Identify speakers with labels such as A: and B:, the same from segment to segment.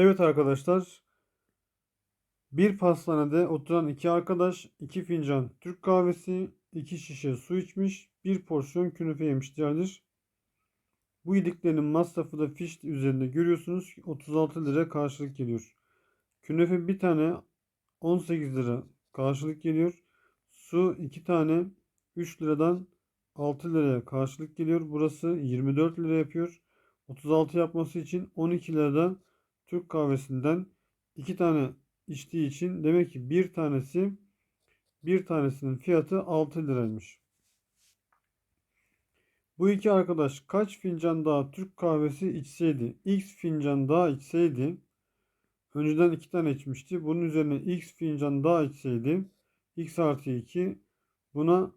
A: Evet arkadaşlar. Bir pastanede oturan iki arkadaş, iki fincan Türk kahvesi, iki şişe su içmiş, bir porsiyon künefe yemişlerdir. Bu yediklerinin masrafı da fiş üzerinde görüyorsunuz. 36 lira karşılık geliyor. Künefe bir tane 18 lira karşılık geliyor. Su iki tane 3 liradan 6 liraya karşılık geliyor. Burası 24 lira yapıyor. 36 yapması için 12 liradan Türk kahvesinden iki tane içtiği için demek ki bir tanesi bir tanesinin fiyatı 6 liraymış. Bu iki arkadaş kaç fincan daha Türk kahvesi içseydi, x fincan daha içseydi, önceden iki tane içmişti. Bunun üzerine x fincan daha içseydi, x artı 2 buna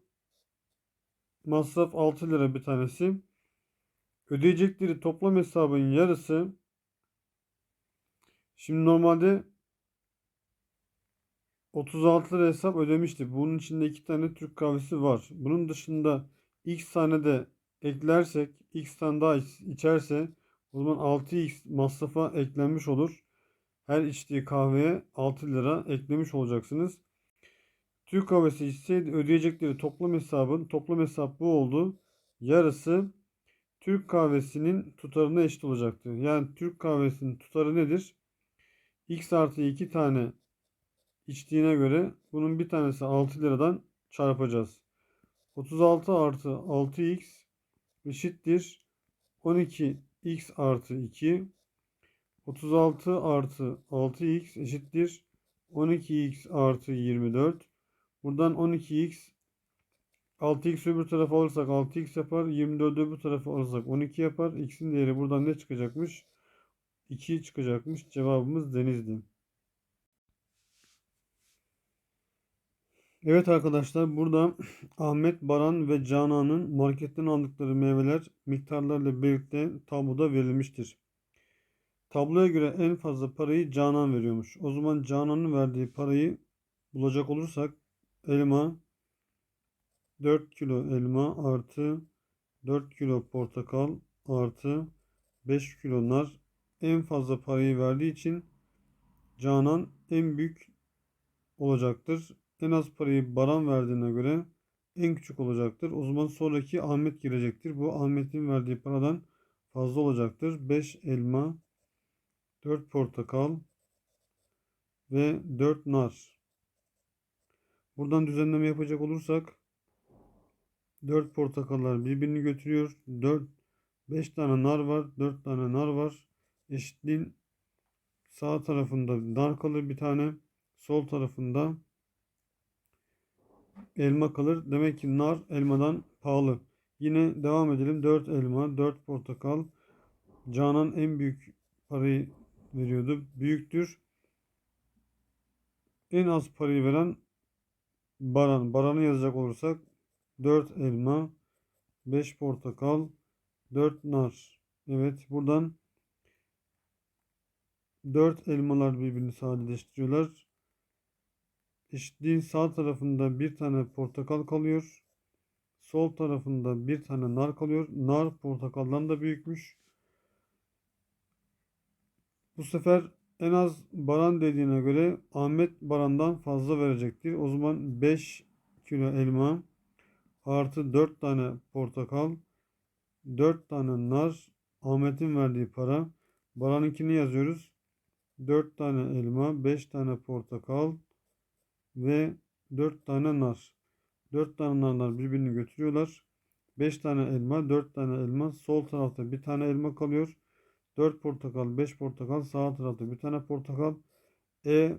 A: masraf 6 lira bir tanesi. Ödeyecekleri toplam hesabın yarısı Şimdi normalde 36 lira hesap ödemişti. Bunun içinde iki tane Türk kahvesi var. Bunun dışında x tane de eklersek x tane daha içerse o zaman 6x masrafa eklenmiş olur. Her içtiği kahveye 6 lira eklemiş olacaksınız. Türk kahvesi içseydi ödeyecekleri toplam hesabın toplam hesap bu oldu. Yarısı Türk kahvesinin tutarına eşit olacaktı. Yani Türk kahvesinin tutarı nedir? X artı 2 tane içtiğine göre bunun bir tanesi 6 liradan çarpacağız. 36 artı 6x eşittir 12x artı 2. 36 artı 6x eşittir 12x artı 24. Buradan 12x 6x öbür tarafa alırsak 6x yapar. 24 öbür tarafa alırsak 12 yapar. X'in değeri buradan ne çıkacakmış? 2 çıkacakmış. Cevabımız Denizli. Evet arkadaşlar burada Ahmet, Baran ve Canan'ın marketten aldıkları meyveler miktarlarla birlikte tabloda verilmiştir. Tabloya göre en fazla parayı Canan veriyormuş. O zaman Canan'ın verdiği parayı bulacak olursak elma 4 kilo elma artı 4 kilo portakal artı 5 kilo nar en fazla parayı verdiği için Canan en büyük olacaktır. En az parayı Baran verdiğine göre en küçük olacaktır. O zaman sonraki Ahmet girecektir. Bu Ahmet'in verdiği paradan fazla olacaktır. 5 elma, 4 portakal ve 4 nar. Buradan düzenleme yapacak olursak 4 portakallar birbirini götürüyor. 4 5 tane nar var. 4 tane nar var eşitliğin sağ tarafında dar kalır bir tane. Sol tarafında elma kalır. Demek ki nar elmadan pahalı. Yine devam edelim. 4 elma, 4 portakal. Canan en büyük parayı veriyordu. Büyüktür. En az parayı veren Baran. Baran'ı yazacak olursak 4 elma, 5 portakal, 4 nar. Evet buradan 4 elmalar birbirini sadeleştiriyorlar. Eşitliğin sağ tarafında bir tane portakal kalıyor. Sol tarafında bir tane nar kalıyor. Nar portakaldan da büyükmüş. Bu sefer en az Baran dediğine göre Ahmet Baran'dan fazla verecektir. O zaman 5 kilo elma artı 4 tane portakal 4 tane nar Ahmet'in verdiği para. Baran'ınkini yazıyoruz. 4 tane elma, 5 tane portakal ve 4 tane nar. 4 tane narlar birbirini götürüyorlar. 5 tane elma, 4 tane elma. Sol tarafta bir tane elma kalıyor. 4 portakal, 5 portakal. Sağ tarafta bir tane portakal. E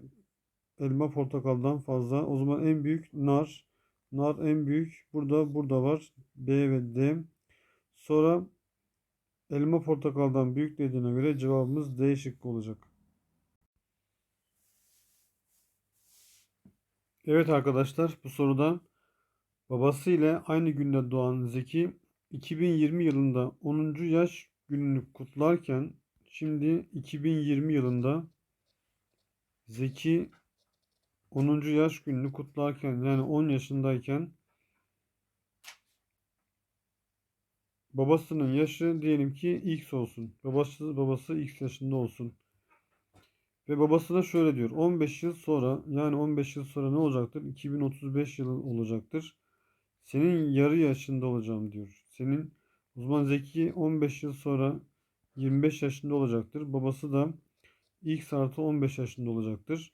A: elma portakaldan fazla. O zaman en büyük nar. Nar en büyük. Burada burada var. B ve D. Sonra elma portakaldan büyük dediğine göre cevabımız D şıkkı olacak. Evet arkadaşlar bu soruda babası ile aynı günde doğan Zeki 2020 yılında 10. yaş gününü kutlarken şimdi 2020 yılında Zeki 10. yaş gününü kutlarken yani 10 yaşındayken babasının yaşı diyelim ki X olsun. Babası babası X yaşında olsun. Ve babası da şöyle diyor. 15 yıl sonra yani 15 yıl sonra ne olacaktır? 2035 yılı olacaktır. Senin yarı yaşında olacağım diyor. Senin uzman Zeki 15 yıl sonra 25 yaşında olacaktır. Babası da X artı 15 yaşında olacaktır.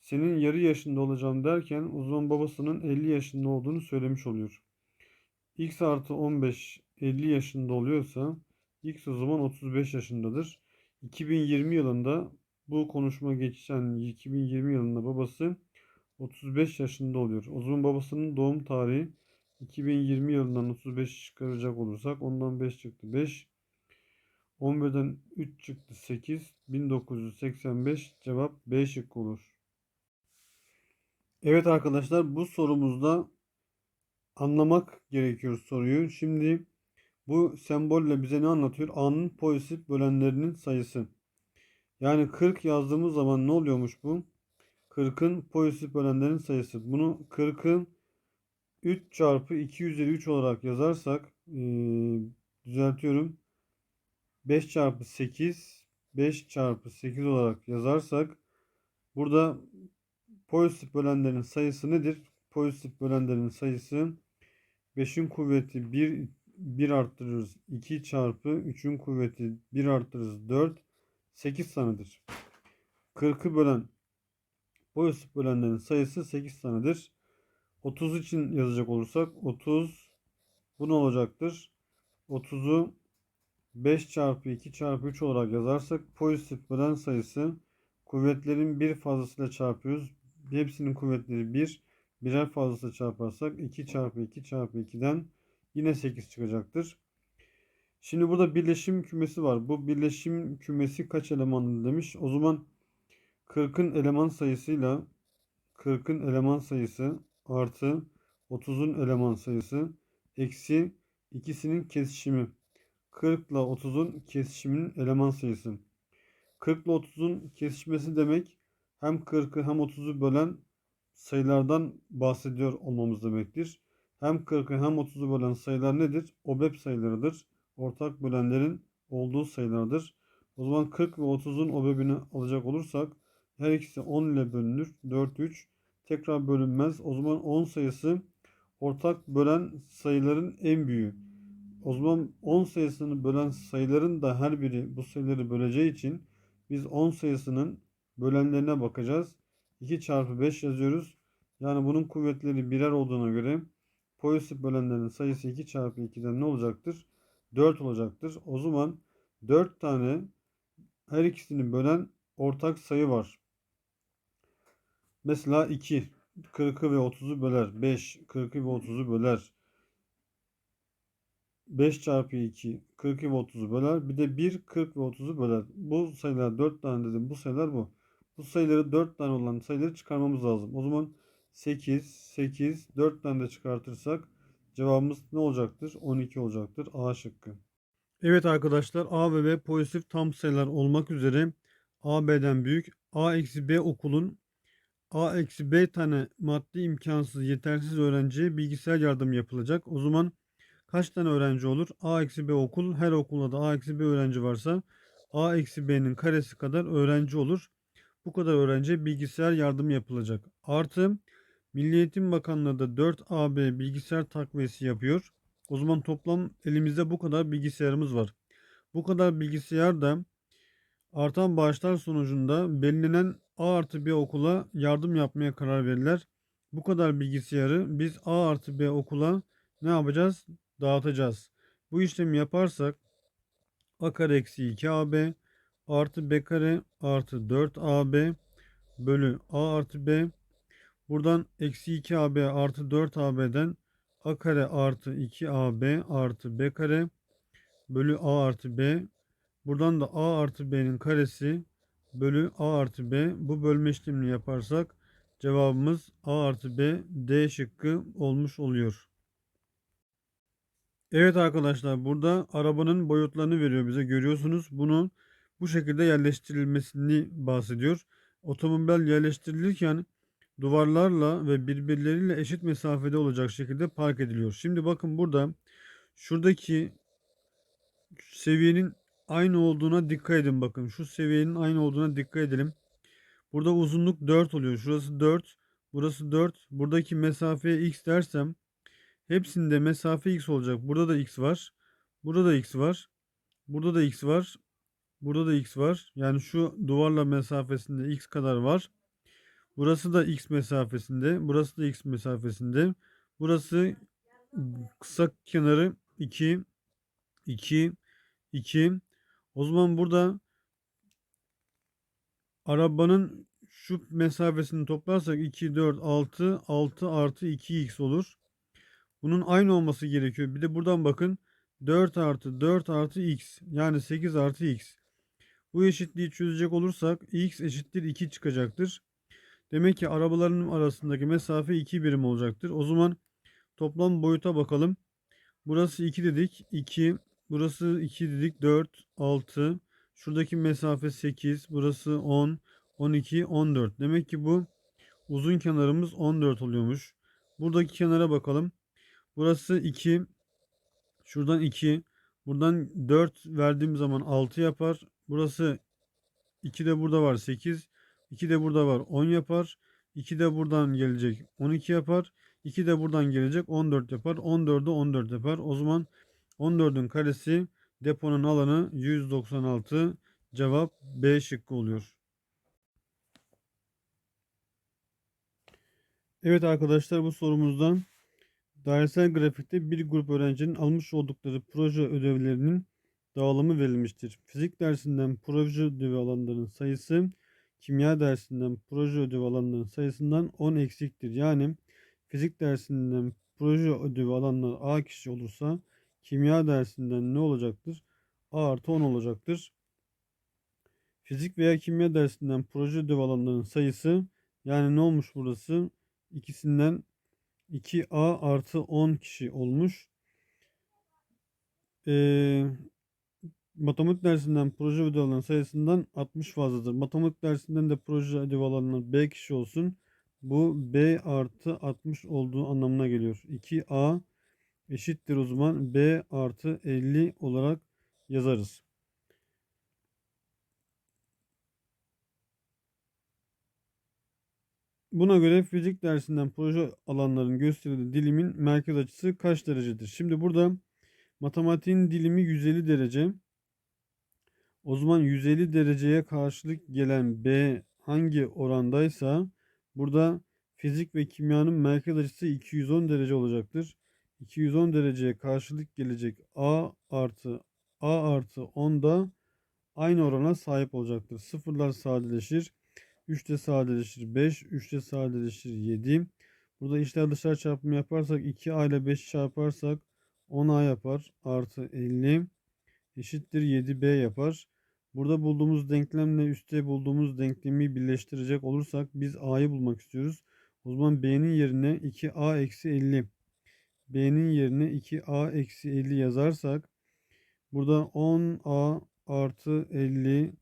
A: Senin yarı yaşında olacağım derken uzman babasının 50 yaşında olduğunu söylemiş oluyor. X artı 15 50 yaşında oluyorsa X o zaman 35 yaşındadır. 2020 yılında bu konuşma geçen 2020 yılında babası 35 yaşında oluyor. O zaman babasının doğum tarihi 2020 yılından 35 çıkaracak olursak ondan 5 çıktı 5. 11'den 3 çıktı 8. 1985 cevap B şıkkı olur. Evet arkadaşlar bu sorumuzda anlamak gerekiyor soruyu. Şimdi bu sembolle bize ne anlatıyor? A'nın pozitif bölenlerinin sayısı. Yani 40 yazdığımız zaman ne oluyormuş bu? 40'ın pozitif bölenlerin sayısı. Bunu 40'ı 3 çarpı 2 üzeri 3 olarak yazarsak ee, düzeltiyorum. 5 çarpı 8 5 çarpı 8 olarak yazarsak burada pozitif bölenlerin sayısı nedir? Pozitif bölenlerin sayısı 5'in kuvveti 1 1 arttırırız. 2 çarpı 3'ün kuvveti 1 arttırırız. 4 8 tanedir. 40'ı bölen pozitif bölenlerin sayısı 8 tanedir. 30 için yazacak olursak 30 bu ne olacaktır? 30'u 5 çarpı 2 çarpı 3 olarak yazarsak pozitif bölen sayısı kuvvetlerin bir fazlasıyla çarpıyoruz. Hepsinin kuvvetleri 1. Birer fazlasıyla çarparsak 2 çarpı 2 çarpı 2'den yine 8 çıkacaktır. Şimdi burada birleşim kümesi var. Bu birleşim kümesi kaç elemanlı demiş. O zaman 40'ın eleman sayısıyla 40'ın eleman sayısı artı 30'un eleman sayısı eksi ikisinin kesişimi. 40 ile 30'un kesişiminin eleman sayısı. 40 ile 30'un kesişmesi demek hem 40'ı hem 30'u bölen sayılardan bahsediyor olmamız demektir. Hem 40'ı hem 30'u bölen sayılar nedir? OBEP sayılarıdır. Ortak bölenlerin olduğu sayılardır. O zaman 40 ve 30'un OBEP'ini alacak olursak her ikisi 10 ile bölünür. 4, 3 tekrar bölünmez. O zaman 10 sayısı ortak bölen sayıların en büyüğü. O zaman 10 sayısını bölen sayıların da her biri bu sayıları böleceği için biz 10 sayısının bölenlerine bakacağız. 2 çarpı 5 yazıyoruz. Yani bunun kuvvetleri birer olduğuna göre pozitif bölenlerin sayısı 2 çarpı 2'den ne olacaktır? 4 olacaktır. O zaman 4 tane her ikisini bölen ortak sayı var. Mesela 2 40'ı ve 30'u böler. 5 40'ı ve 30'u böler. 5 çarpı 2 42 ve 30'u böler. Bir de 1 40 ve 30'u böler. Bu sayılar 4 tane dedim. Bu sayılar bu. Bu sayıları 4 tane olan sayıları çıkarmamız lazım. O zaman 8, 8, 4 tane de çıkartırsak cevabımız ne olacaktır? 12 olacaktır. A şıkkı. Evet arkadaşlar A ve B pozitif tam sayılar olmak üzere A B'den büyük. A eksi B okulun A eksi B tane maddi imkansız yetersiz öğrenciye bilgisayar yardım yapılacak. O zaman kaç tane öğrenci olur? A eksi B okul her okulda da A eksi B öğrenci varsa A eksi B'nin karesi kadar öğrenci olur. Bu kadar öğrenciye bilgisayar yardım yapılacak. Artı Milli Eğitim Bakanlığı da 4 AB bilgisayar takviyesi yapıyor. O zaman toplam elimizde bu kadar bilgisayarımız var. Bu kadar bilgisayar da artan bağışlar sonucunda belirlenen A artı B okula yardım yapmaya karar verirler. Bu kadar bilgisayarı biz A artı B okula ne yapacağız? Dağıtacağız. Bu işlemi yaparsak A kare eksi 2AB artı B kare artı 4AB bölü A artı B. Buradan eksi 2AB artı 4AB'den A kare artı 2AB artı B kare bölü A artı B. Buradan da A artı B'nin karesi bölü A artı B. Bu bölme işlemini yaparsak cevabımız A artı B D şıkkı olmuş oluyor. Evet arkadaşlar burada arabanın boyutlarını veriyor bize görüyorsunuz. Bunu bu şekilde yerleştirilmesini bahsediyor. Otomobil yerleştirilirken duvarlarla ve birbirleriyle eşit mesafede olacak şekilde park ediliyor. Şimdi bakın burada şuradaki seviyenin aynı olduğuna dikkat edin bakın. Şu seviyenin aynı olduğuna dikkat edelim. Burada uzunluk 4 oluyor. Şurası 4. Burası 4. Buradaki mesafeye x dersem hepsinde mesafe x olacak. Burada da x var. Burada da x var. Burada da x var. Burada da x var. Yani şu duvarla mesafesinde x kadar var. Burası da x mesafesinde. Burası da x mesafesinde. Burası kısa kenarı 2 2 2. O zaman burada arabanın şu mesafesini toplarsak 2 4 6 6 artı 2x olur. Bunun aynı olması gerekiyor. Bir de buradan bakın 4 artı 4 artı x yani 8 artı x. Bu eşitliği çözecek olursak x eşittir 2 çıkacaktır. Demek ki arabaların arasındaki mesafe 2 birim olacaktır. O zaman toplam boyuta bakalım. Burası 2 dedik. 2. Burası 2 dedik. 4, 6. Şuradaki mesafe 8. Burası 10, 12, 14. Demek ki bu uzun kenarımız 14 oluyormuş. Buradaki kenara bakalım. Burası 2. Şuradan 2. Buradan 4 verdiğim zaman 6 yapar. Burası 2 de burada var 8. 2 de burada var 10 yapar. 2 de buradan gelecek 12 yapar. 2 de buradan gelecek 14 yapar. 14'ü 14 yapar. O zaman 14'ün karesi deponun alanı 196. Cevap B şıkkı oluyor. Evet arkadaşlar bu sorumuzdan dairesel grafikte bir grup öğrencinin almış oldukları proje ödevlerinin dağılımı verilmiştir. Fizik dersinden proje ödevi alanların sayısı kimya dersinden proje ödevi alanların sayısından 10 eksiktir. Yani fizik dersinden proje ödevi alanlar A kişi olursa kimya dersinden ne olacaktır? A artı 10 olacaktır. Fizik veya kimya dersinden proje ödevi alanların sayısı yani ne olmuş burası? İkisinden 2A artı 10 kişi olmuş. Ee, matematik dersinden proje ödevi alanı sayısından 60 fazladır. Matematik dersinden de proje ödevi alanı B kişi olsun. Bu B artı 60 olduğu anlamına geliyor. 2A eşittir o zaman B artı 50 olarak yazarız. Buna göre fizik dersinden proje alanların gösterildiği dilimin merkez açısı kaç derecedir? Şimdi burada matematiğin dilimi 150 derece. O zaman 150 dereceye karşılık gelen B hangi orandaysa burada fizik ve kimyanın merkez açısı 210 derece olacaktır. 210 dereceye karşılık gelecek A artı A artı 10 da aynı orana sahip olacaktır. Sıfırlar sadeleşir. 3'te sadeleşir 5. 3'te sadeleşir 7. Burada içler dışarı çarpımı yaparsak 2A ile 5 çarparsak 10A yapar. Artı 50 eşittir 7B yapar. Burada bulduğumuz denklemle üstte bulduğumuz denklemi birleştirecek olursak biz A'yı bulmak istiyoruz. O zaman B'nin yerine 2A eksi 50. B'nin yerine 2A eksi 50 yazarsak burada 10A artı 50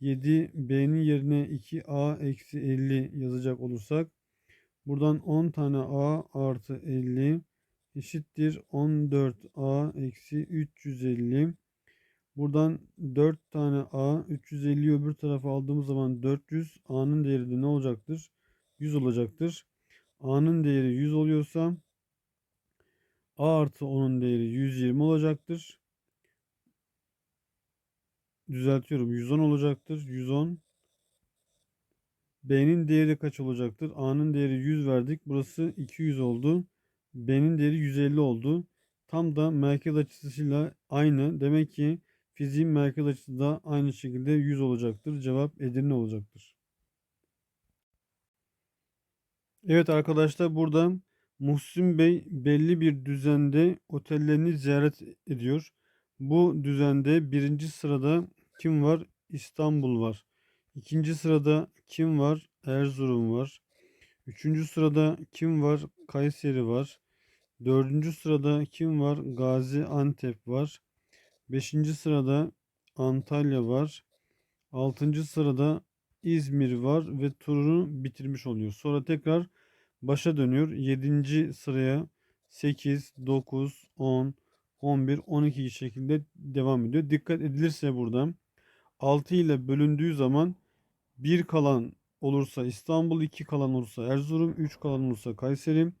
A: 7 B'nin yerine 2A eksi 50 yazacak olursak buradan 10 tane A artı 50 eşittir 14A eksi 350 Buradan 4 tane A 350'yi öbür tarafa aldığımız zaman 400 A'nın değeri de ne olacaktır? 100 olacaktır. A'nın değeri 100 oluyorsa A artı 10'un değeri 120 olacaktır. Düzeltiyorum 110 olacaktır. 110 B'nin değeri kaç olacaktır? A'nın değeri 100 verdik. Burası 200 oldu. B'nin değeri 150 oldu. Tam da merkez açısıyla aynı. Demek ki Fiziğin merkez açısı da aynı şekilde 100 olacaktır. Cevap Edirne olacaktır. Evet arkadaşlar burada Muhsin Bey belli bir düzende otellerini ziyaret ediyor. Bu düzende birinci sırada kim var? İstanbul var. İkinci sırada kim var? Erzurum var. Üçüncü sırada kim var? Kayseri var. Dördüncü sırada kim var? Gaziantep var. 5. sırada Antalya var. 6. sırada İzmir var ve turunu bitirmiş oluyor. Sonra tekrar başa dönüyor. 7. sıraya 8, 9, 10, 11, 12 şekilde devam ediyor. Dikkat edilirse burada 6 ile bölündüğü zaman bir kalan olursa İstanbul, 2 kalan olursa Erzurum, 3 kalan olursa Kayseri,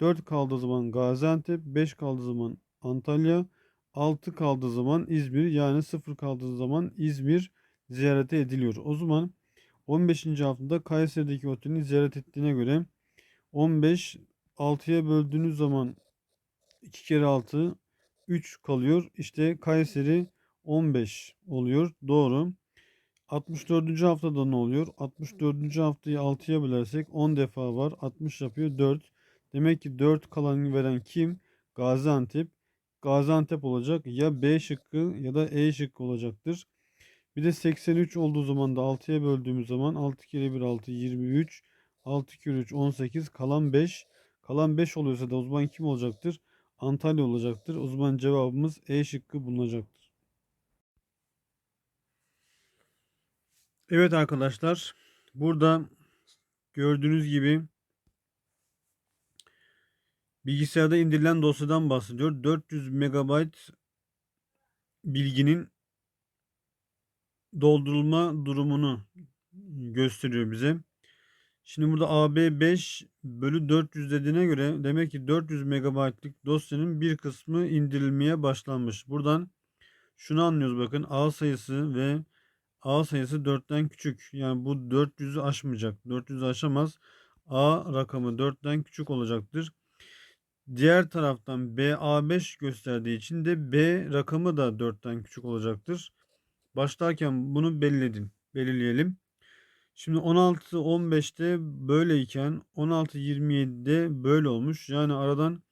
A: 4 kaldığı zaman Gaziantep, 5 kaldığı zaman Antalya, 6 kaldığı zaman İzmir yani 0 kaldığı zaman İzmir ziyarete ediliyor. O zaman 15. haftada Kayseri'deki otelini ziyaret ettiğine göre 15 6'ya böldüğünüz zaman 2 kere 6 3 kalıyor. İşte Kayseri 15 oluyor. Doğru. 64. haftada ne oluyor? 64. haftayı 6'ya bölersek 10 defa var. 60 yapıyor 4. Demek ki 4 kalanını veren kim? Gaziantep. Gaziantep olacak. Ya B şıkkı ya da E şıkkı olacaktır. Bir de 83 olduğu zaman da 6'ya böldüğümüz zaman 6 kere 1 6 23. 6 kere 3 18. Kalan 5. Kalan 5 oluyorsa da o kim olacaktır? Antalya olacaktır. O zaman cevabımız E şıkkı bulunacaktır. Evet arkadaşlar. Burada gördüğünüz gibi bilgisayarda indirilen dosyadan bahsediyor. 400 MB bilginin doldurulma durumunu gösteriyor bize. Şimdi burada AB 5 bölü 400 dediğine göre demek ki 400 MB'lık dosyanın bir kısmı indirilmeye başlanmış. Buradan şunu anlıyoruz bakın A sayısı ve A sayısı 4'ten küçük. Yani bu 400'ü aşmayacak. 400'ü aşamaz. A rakamı 4'ten küçük olacaktır. Diğer taraftan BA5 gösterdiği için de B rakamı da 4'ten küçük olacaktır. Başlarken bunu belirledin. Belirleyelim. Şimdi 16 15'te böyleyken 16 27'de böyle olmuş. Yani aradan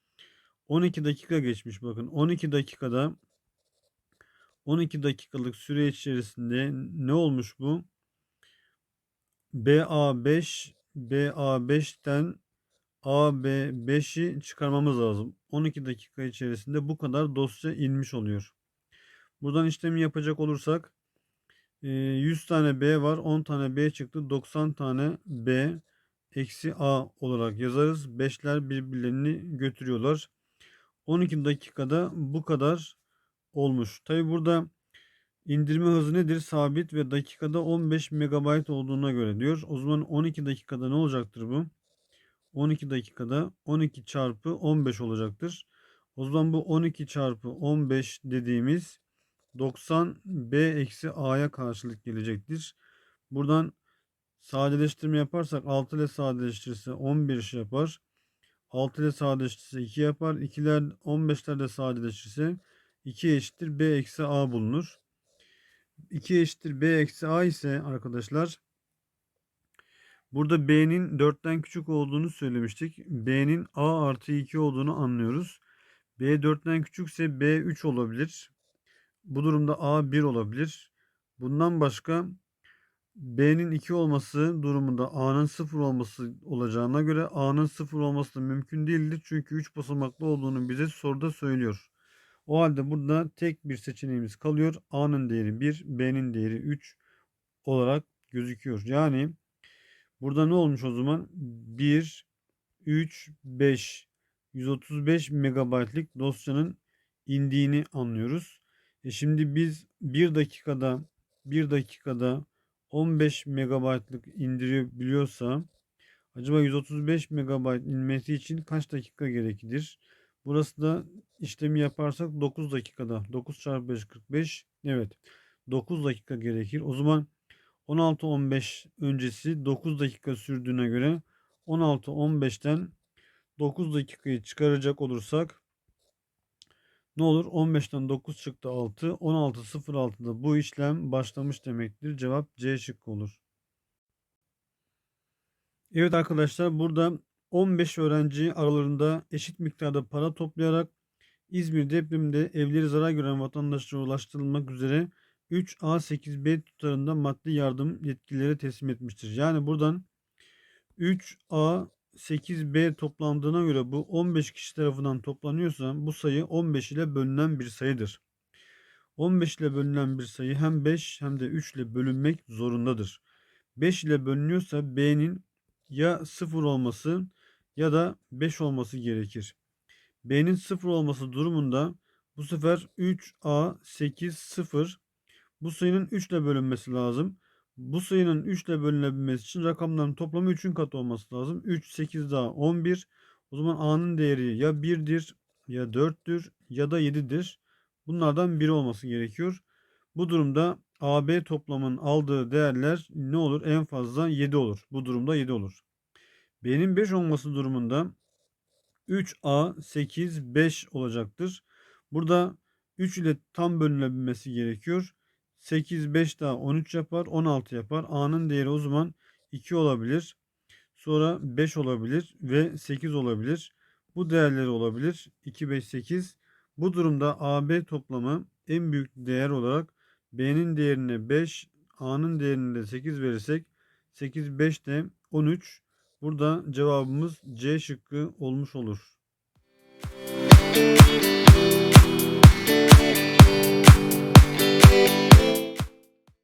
A: 12 dakika geçmiş bakın. 12 dakikada 12 dakikalık süre içerisinde ne olmuş bu? BA5 BA5'ten AB5'i çıkarmamız lazım. 12 dakika içerisinde bu kadar dosya inmiş oluyor. Buradan işlemi yapacak olursak 100 tane B var. 10 tane B çıktı. 90 tane B eksi A olarak yazarız. 5'ler birbirlerini götürüyorlar. 12 dakikada bu kadar olmuş. Tabi burada indirme hızı nedir? Sabit ve dakikada 15 MB olduğuna göre diyor. O zaman 12 dakikada ne olacaktır bu? 12 dakikada 12 çarpı 15 olacaktır. O zaman bu 12 çarpı 15 dediğimiz 90 B eksi A'ya karşılık gelecektir. Buradan sadeleştirme yaparsak 6 ile sadeleştirirse 11 iş yapar. 6 ile sadeleştirirse 2 yapar. 2'ler 15'ler de sadeleştirirse 2 eşittir B eksi A bulunur. 2 eşittir B eksi A ise arkadaşlar burada B'nin 4'ten küçük olduğunu söylemiştik. B'nin A artı 2 olduğunu anlıyoruz. B 4'ten küçükse B 3 olabilir. Bu durumda A 1 olabilir. Bundan başka B'nin 2 olması durumunda A'nın 0 olması olacağına göre A'nın 0 olması mümkün değildir. Çünkü 3 basamaklı olduğunu bize soruda söylüyor. O halde burada tek bir seçeneğimiz kalıyor. A'nın değeri 1, B'nin değeri 3 olarak gözüküyor. Yani burada ne olmuş o zaman? 1, 3, 5, 135 megabaytlık dosyanın indiğini anlıyoruz. E şimdi biz 1 dakikada 1 dakikada 15 megabaytlık indirebiliyorsa acaba 135 megabayt inmesi için kaç dakika gerekir? Burası da işlemi yaparsak 9 dakikada 9 çarpı 5 45 evet 9 dakika gerekir. O zaman 16-15 öncesi 9 dakika sürdüğüne göre 16-15'ten 9 dakikayı çıkaracak olursak ne olur? 15'ten 9 çıktı 6. 16.06'da bu işlem başlamış demektir. Cevap C şıkkı olur. Evet arkadaşlar burada 15 öğrenci aralarında eşit miktarda para toplayarak İzmir depreminde evleri zarar gören vatandaşlara ulaştırılmak üzere 3A8B tutarında maddi yardım yetkilileri teslim etmiştir. Yani buradan 3A 8B toplandığına göre bu 15 kişi tarafından toplanıyorsa bu sayı 15 ile bölünen bir sayıdır. 15 ile bölünen bir sayı hem 5 hem de 3 ile bölünmek zorundadır. 5 ile bölünüyorsa B'nin ya 0 olması ya da 5 olması gerekir. B'nin 0 olması durumunda bu sefer 3A 8 0 bu sayının 3 ile bölünmesi lazım. Bu sayının 3 ile bölünebilmesi için rakamların toplamı 3'ün katı olması lazım. 3, 8 daha 11. O zaman A'nın değeri ya 1'dir ya 4'tür ya da 7'dir. Bunlardan biri olması gerekiyor. Bu durumda AB toplamının aldığı değerler ne olur? En fazla 7 olur. Bu durumda 7 olur. B'nin 5 olması durumunda 3A 8 5 olacaktır. Burada 3 ile tam bölünebilmesi gerekiyor. 8 5 daha 13 yapar 16 yapar. A'nın değeri o zaman 2 olabilir. Sonra 5 olabilir ve 8 olabilir. Bu değerleri olabilir. 2 5 8. Bu durumda AB toplamı en büyük değer olarak B'nin değerine 5, A'nın değerine de 8 verirsek 8 5 de 13. Burada cevabımız C şıkkı olmuş olur.